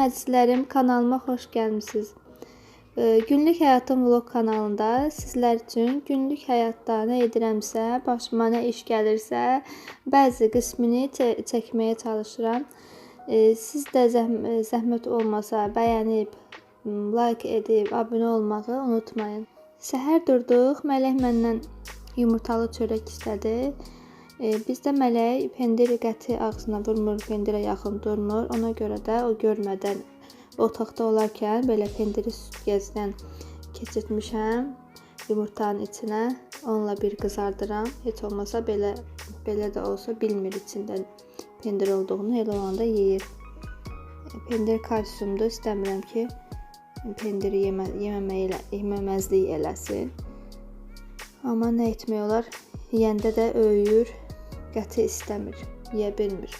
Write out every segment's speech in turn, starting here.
Salam əzizlərim, kanalıma xoş gəlmisiniz. Günlük Həyatım vlog kanalında sizlər üçün günlük həyatda nə edirəmsə, başıma nə iş gəlirsə, bəzi qismini çə- çəkməyə çalışıram. Siz də zəhm- zəhmət olmasa bəyənib, like edib, abunə olmağı unutmayın. Səhər durduq, Mələk məndən yumurtalı çörək istədi. E, bizdə mələk pendiri qəti ağzına vurmur, pendirə yaxın durmur. Ona görə də o görmədən otaqda olarkən belə pendiri süzgəcdən keçirtmişəm yumurtanın içinə. Onunla bir qızardıram. Heç olmasa belə belə də olsa bilmir içində pendir olduğunu, elə olanda yeyir. Pendir kalsiumdur, istəmirəm ki pendiri yemə, yeməməyi elə, yeməməzlik eləsin. Amma nə etmək olar? Yeyəndə də öyür, qəti istəmir, yeyə bilmir.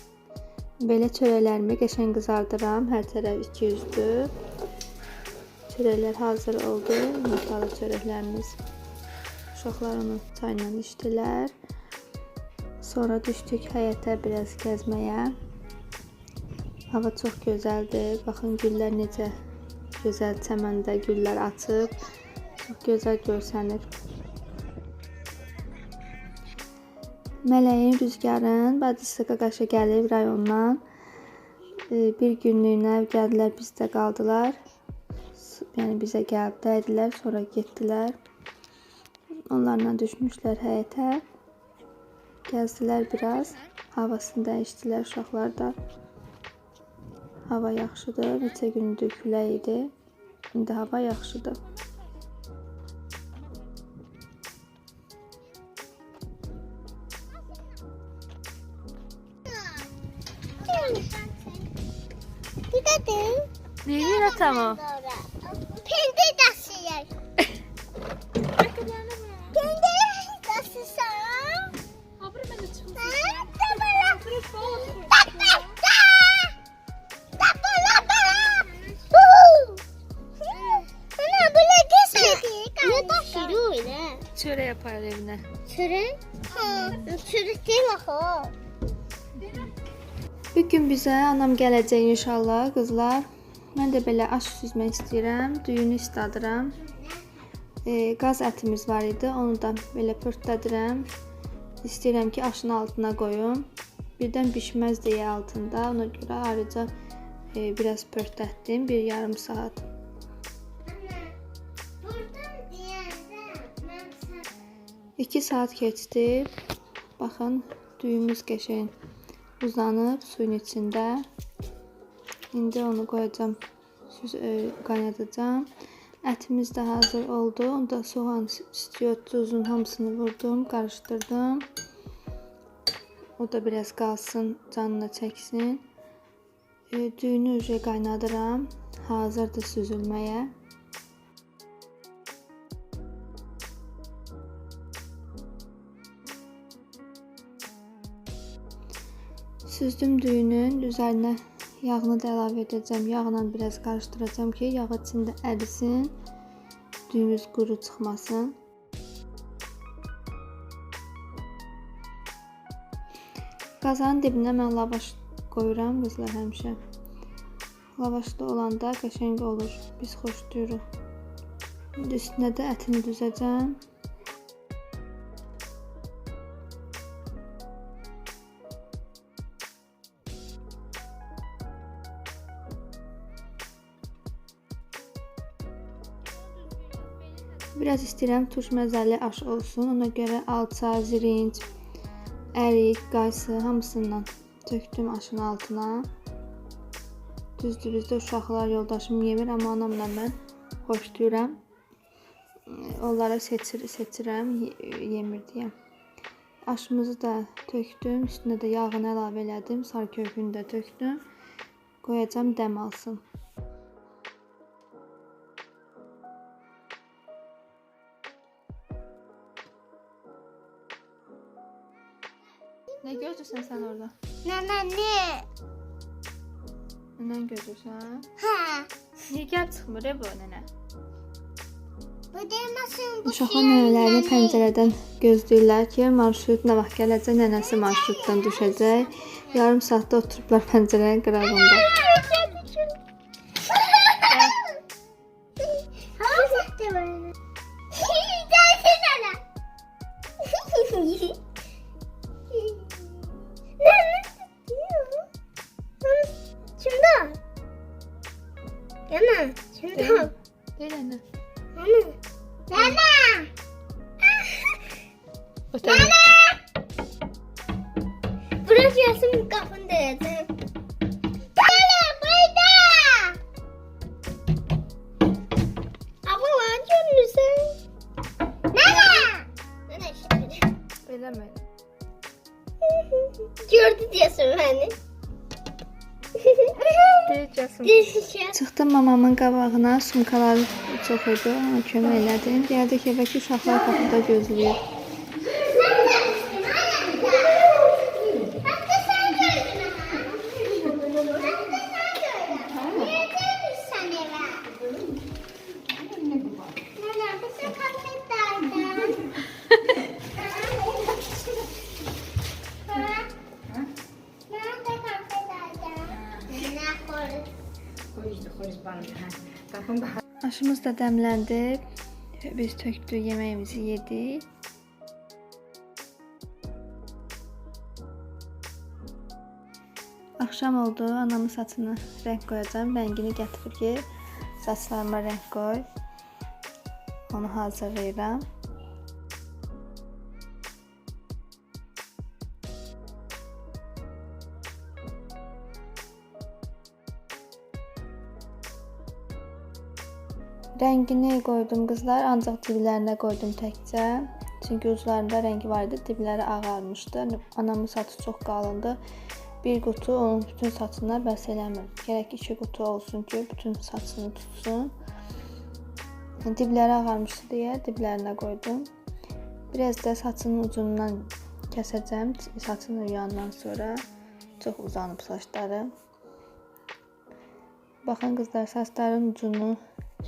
Belə çörəklərimi qəşəng qızardıram. Hər tərəf 200-dür. Çörəklər hazır oldu. Yumurtalı çörəklərimiz. Uşaqlar onu çayla içdilər. Sonra düşdük həyətə biraz gəzməyə. Hava çox gözəldir. Baxın güllər necə gözəl çəməndə güllər açıb. Çox gözəl görsənir. Mələyin, Rüzgarın bacısı Qaqaşa gəlib rayondan. E, Bir günlüyünə gəldilər, bizdə qaldılar. Yəni bizə gəlib dəydilər, sonra getdilər. Onlarla düşmüşlər həyətə. Gəzdilər biraz. Havasını dəyişdilər uşaqlar da. Hava yaxşıdır. Neçə gündür külək idi. İndi hava yaxşıdır. Tak. Tak, bana, bana. Huu. Ana, bu ne kesmedi? Ne taşıyor öyle? Çörək yapar evinə. Çörek? Ha, çörek değil o. Bir gün bizə anam gələcək inşallah qızlar. Mən də belə aş süzmək istəyirəm. Düyünü istadıram. E, qaz ətimiz var idi. Onu da belə pörtlədirəm. İstəyirəm ki, aşın altına qoyum. Birdən bişməz deyə altında. Ona görə ayrıca e, biraz pörtlətdim. Bir yarım saat. Sana 2 saat keçdi. Baxın, düyümüz qəşəng uzanıb suyun içində. İndi onu qoyacağam, süz e, qaynadacağam. Ətimiz də hazır oldu. Onda soğan, istiot, tuzun hamısını vurdum, qarışdırdım. O da biraz qalsın, canına çəksin. E, düyünü uje qaynadıram. Hazırdır süzülməyə. Süzdüm düyünün üzərinə yağını da əlavə edəcəm. Yağla biraz qarışdıracağam ki, yağ içində ərisin. Düyümüz quru çıxmasın. Qazanın dibinə mən lavaş qoyuram qızlar həmişə. Lavaşda olanda qəşəng olur. Biz xoşlayırıq. İndi üstünə də ətini düzəcəm. Biraz istəyirəm turş məzəli aş olsun. Ona görə alça, zirinc, ərik, qaysı hamısından tökdüm aşın altına. Düzdür, bizdə uşaqlar yoldaşım yemir, amma anamla mən xoşlayıram. Onlara seçir, seçirəm, ye- yemir deyə. Aşımızı da tökdüm, üstünə də yağını əlavə elədim, sarı kökünü də tökdüm. Qoyacağam dəm alsın. gözürsün sen orada? Nene ne? Nenen gözürsün ha? Ha. Nigar çıxmır e bu nənə. Bu deməsin bu Uşaqlar nənələrini pəncərədən gözləyirlər ki, marşrut nə vaxt gələcək, nənəsi marşrutdan düşəcək. Yarım saatda oturublar pəncərənin qırağında. Ha, ha, ha. 圆满成功点点的圆满 Çıxdım mamamın qabağına, sumkaları çox idi, ona kömək elədim. Gəldi ki, evdəki uşaqlar qapıda gözləyir. Aşımız da dəmləndi. Biz tökdük, yeməyimizi yedik. Axşam oldu, anamın saçını rəng qoyacağam. Rəngini gətir ki, saçlarıma rəng qoy. Onu hazırlayıram. Rəngini qoydum qızlar, ancaq diblərinə qoydum təkcə. Çünki uclarında rəngi var idi, dibləri ağarmışdı. Anamın saçı çox qalındı. Bir qutu onun bütün saçına bəs eləmir. Gərək iki qutu olsun ki, bütün saçını tutsun. Dibləri ağarmışdı deyə diblərinə qoydum. Biraz da saçının ucundan kəsəcəm. Saçını yuyandan sonra çox uzanıb saçları. Baxın qızlar, saçların ucunu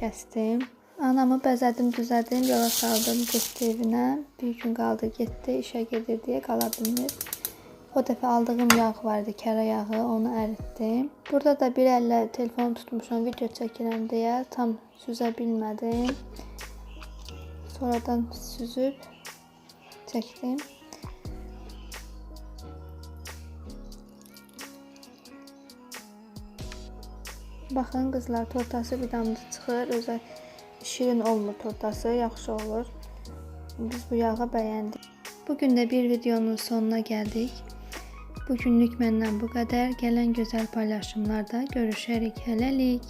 kəsdim. Anamı bəzədim, düzədim, yola saldım, getdi evinə. Bir gün qaldı, getdi, işə gedir deyə qala bilmir. O dəfə aldığım yağ vardı, kərə yağı, onu əritdim. Burada da bir əllə telefonu tutmuşam, video çəkirəm deyə tam süzə bilmədim. Sonradan süzüb çəkdim. Baxın qızlar, tortası bir damcı çıxır. Özə şirin olmur tortası, yaxşı olur. Biz bu yağı bəyəndik. Bu gün də bir videonun sonuna gəldik. Bu günlük bu qədər. Gələn gözəl paylaşımlarda görüşərik. Hələlik.